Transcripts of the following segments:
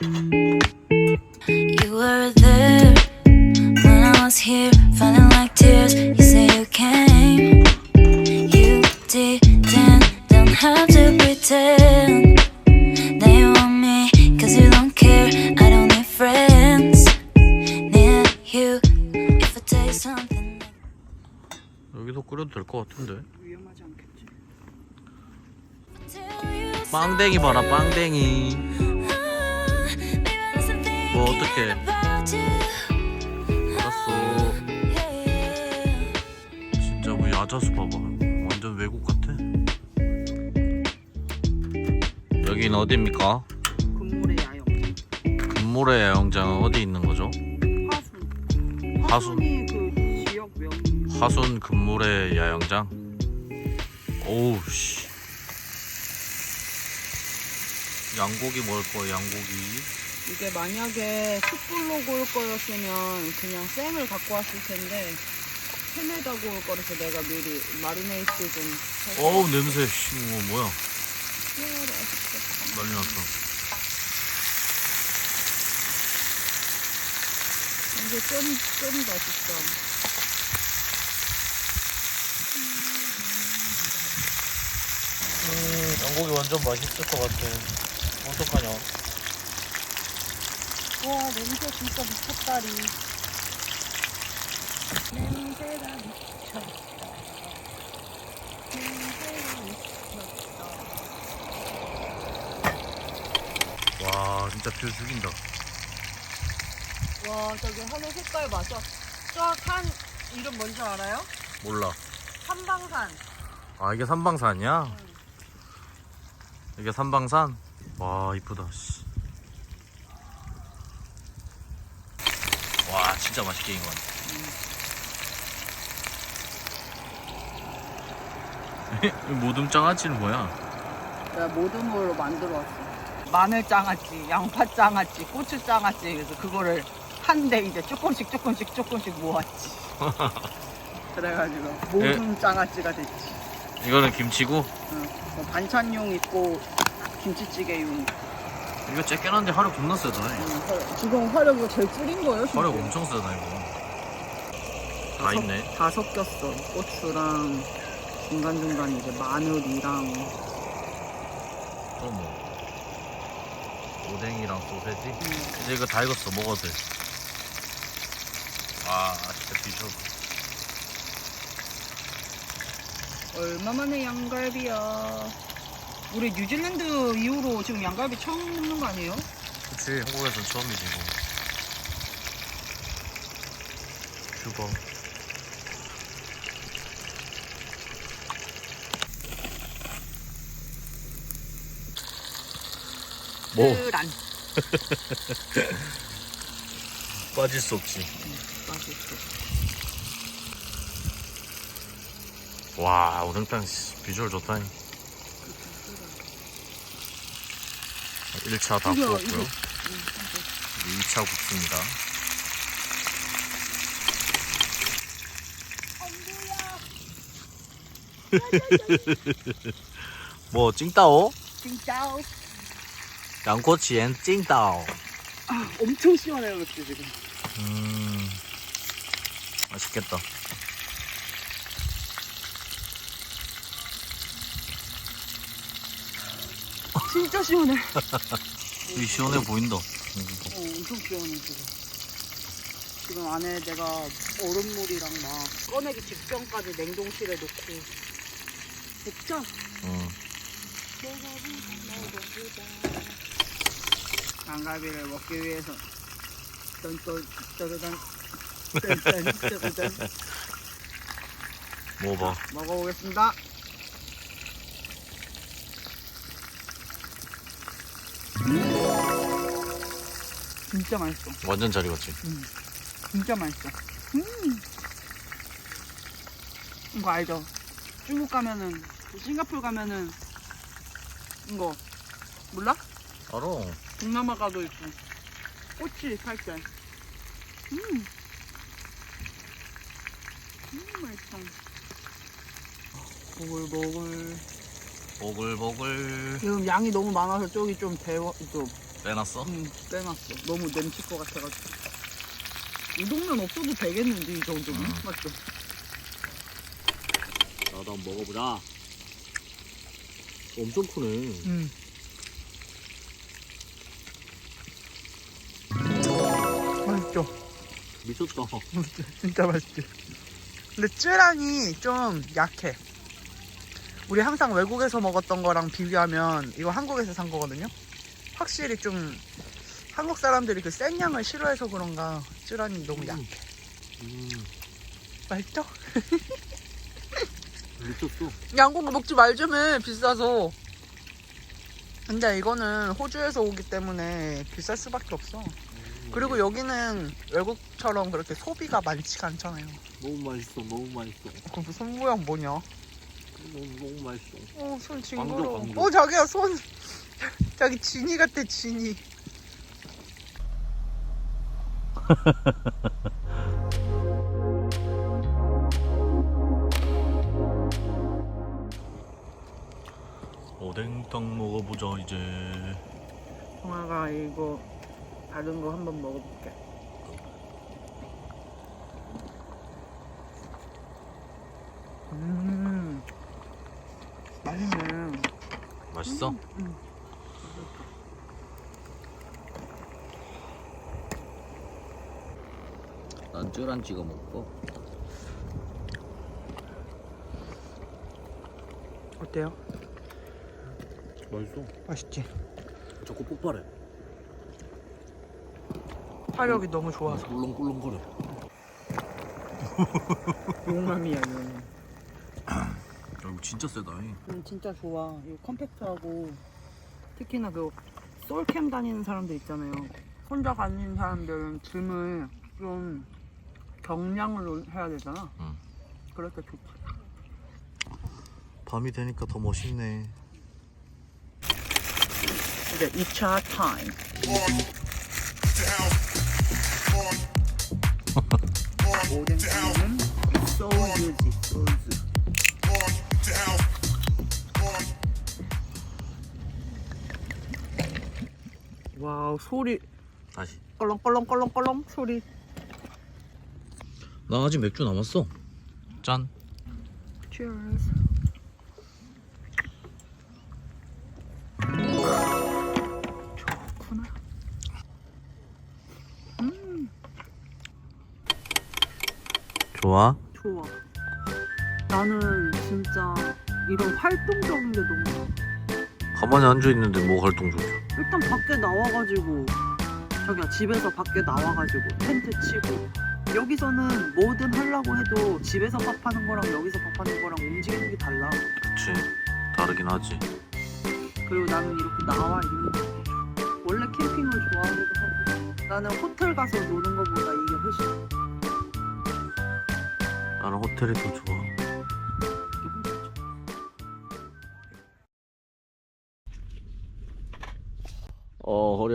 You were there when I was here, falling like tears. You say you came, you didn't, don't have to pretend that you want me, cause you don't care. I don't need friends, need you. If I tell you something. 여기서 끓여도 될 것 같은데. 위험하지 않겠지? 빵댕이 봐라 빵댕이. 뭐 어떻게? 알았어. 진짜 뭐 야자수 봐봐. 완전 외국 같아. 여긴 어디입니까? 금물의 야영 금모래 야영장은 어디 있는 거죠? 하순. 하순이 그 지역 명 하순 금모래 야영장. 오우 씨. 양고기 먹을 거야 양고기. 이게 만약에 숯불로 구울 거였으면 그냥 생을 갖고 왔을 텐데 팬에다 구울 거라서 내가 미리 마리네이트 좀 해서 어우 냄새. 씨 이거 뭐야? 난리 났어. 이게 쩐, 쩐다 진짜 음, 양고기 완전 맛있을 것 같아. 어떡하냐? 와 냄새 진짜 미쳤다리 냄새가 미쳤다 냄새가 미쳤다 와 진짜 뷰 죽인다. 와 저기 하늘 색깔 맞아 저산 이름 뭔지 알아요? 몰라. 삼방산 아 이게 삼방산이야? 이게 삼방산? 와 이쁘다. 씨. 와 진짜 맛있게 익은 것 같아. 이 모둠 장아찌는 뭐야? 내가 모든 걸로 만들어 왔어 마늘 장아찌, 양파 장아찌, 고추 장아찌 그래서 그거를 한데 이제 조금씩 조금씩 조금씩 모았지 그래가지고 모든 장아찌가 됐지 이거는 김치고 응. 뭐 반찬용 있고 김치찌개용 이거 쬐껴놨는데 화력 겁나 세다. 지금 화력이 제일 줄인 거예요 진짜. 화력 엄청 세다 이거. 다 있네. 다 섞였어 고추랑 중간중간 이제 마늘이랑 또 뭐. 오뎅이랑 소세지. 음, 이제 이거 다 익었어 먹어도 돼. 아 진짜 비주얼. 얼마 만에 양갈비야 우리 뉴질랜드 이후로 지금 양갈비 처음 먹는 거 아니에요? 그치 한국에선 처음이지 이거. 큐버. 뭐란 빠질 수 없지. 맛있어 와 오뎅탕 씨, 비주얼 좋다니. 1차 다 구웠고요. 이거. 2차 굽습니다. 뭐 찡따오? 진짜 양꼬치엔 찡따오. 아, 엄청 시원해요 그치 지금 음 맛있겠다. 진짜 시원해 이 시원해 보인다. 어, 엄청 시원해 지금 지금 안에 내가 얼음물이랑 막 꺼내기 직전까지 냉동실에 놓고 됐죠? 응. 양갈비를 먹기 위해서 뚠뚠 뜨르던 뚠뚠 뜨르던 먹어봐. 먹어보겠습니다 진짜 맛있어 완전 잘 익었지. 진짜 맛있어 음. 이거 알죠? 중국 가면은 싱가포르 가면은 이거 몰라? 알아. 동남아 가도 있고 꼬치 팔때 음. 음 맛있어 보글보글 보글보글. 지금 양이 너무 많아서 쪽이 좀 데워 좀 빼놨어? 응, 빼놨어. 너무 냄칠 것 같아가지고. 우동면 없어도 되겠는데, 이 정도면? 맞죠? 나도 한번 먹어보자. 엄청 크네. 응. 맛있죠? 미쳤다. 진짜 맛있지. 근데 쯔란이 좀 약해. 우리 항상 외국에서 먹었던 거랑 비교하면 이거 한국에서 산 거거든요. 확실히 좀 한국 사람들이 그 센 양을 싫어해서 그런가 쯔란이 너무 약해. 음, 맛있죠? 미쳤어. 양고기 먹지 말자며 비싸서. 근데 이거는 호주에서 오기 때문에 비쌀 수밖에 없어. 그리고 여기는 외국처럼 그렇게 소비가 많지가 않잖아요. 너무 맛있어. 너무 맛있어. 그럼 손 모양 뭐냐? 너무 너무 맛있어. 어, 손 징그러워. 광조. 어, 자기야, 손. 자기 지니 같아, 지니. 오뎅탕 먹어보자 이제. 형아가 이거 다른 거 한번 먹어볼게. 음, 맛있네. 맛있어? 음. 난 쯔란 찍어 먹고. 어때요? 맛있어. 맛있지? 자꾸 폭발해. 화력이 너무 좋아서. 꿀렁꿀렁거려. 용감이야. 야, 이거 진짜 세다. 잉. 음, 진짜 좋아. 이거 컴팩트하고 특히나 그 솔캠 다니는 사람들 있잖아요. 혼자 다니는 사람들은 짐을 좀 경량으로 해야 되잖아. 응. 그럴 때 좋지. 밤이 되니까 더 멋있네. 이제 2차 타임. 오뎅탕 소리. 다시. 껄렁껄렁껄렁껄렁 소리. 나 아직 맥주 남았어. 짠. Cheers. 좋구나. 좋아? 좋아. 나는 진짜 이런 활동적인 게 너무. 가만히 앉아 있는데 뭐 활동 좋죠? 일단 밖에 나와가지고 저기야 집에서 밖에 나와가지고 텐트 치고 여기서는 뭐든 하려고 해도 집에서 밥하는 거랑 여기서 밥하는 거랑 움직이는 게 달라. 그치. 다르긴 하지. 그리고 나는 이렇게 나와 있는 좋아. 원래 캠핑을 좋아하기도 하고 나는 호텔 가서 노는 것보다 이게 훨씬. 나는 호텔이 더 좋아.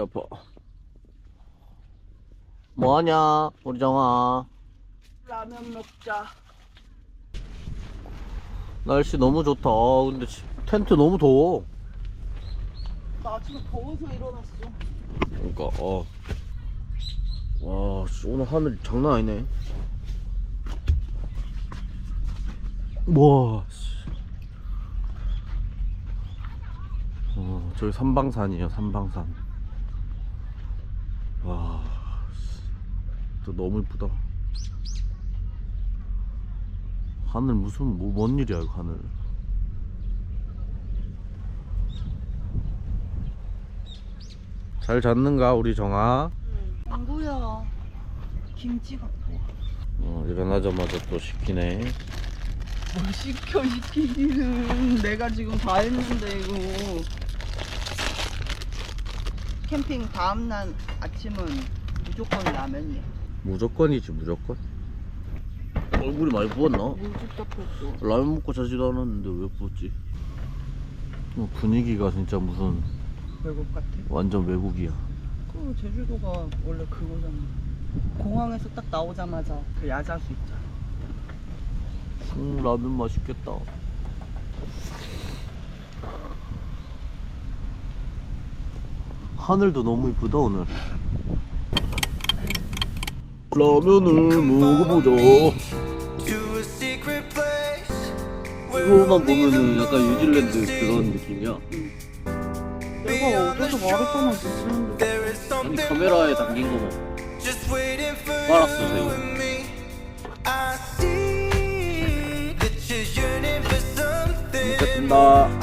아파. 뭐하냐 우리 정아. 라면 먹자. 날씨 너무 좋다. 아, 근데 지- 텐트 너무 더워. 나 아침에 더워서 일어났어. 그러니까 어. 와 씨, 오늘 하늘 장난 아니네. 와. 씨. 어 저기 삼방산이에요 삼방산. 와. 씨. 또 너무 이쁘다. 하늘 무슨 뭐, 뭔 일이야 이거 하늘. 잘 잤는가 우리 정아? 안구야. 김치 갖고 와. 어, 일어나자마자 또 시키네. 뭘 시켜 시키기는 내가 지금 다 했는데 이거 캠핑 다음날 아침은 무조건 라면이야 무조건이지 무조건. 얼굴이 많이 부었나? 물집 잡혔어 라면 먹고 자지도 않았는데 왜 부었지? 어, 분위기가 진짜 무슨 외국 같아 완전 외국이야. 그 제주도가 원래 그거잖아 공항에서 딱 나오자마자 그 야자수 있잖아 음, 라면 맛있겠다. 하늘도 너무 이쁘다 오늘. 라면을 먹어보죠 이거만 보면은 약간 뉴질랜드 그런 느낌이야. 내가 어제도 말했잖아 뉴질랜드. 아니 카메라에 담긴 거만 빨았어 새우 먹겠습니다.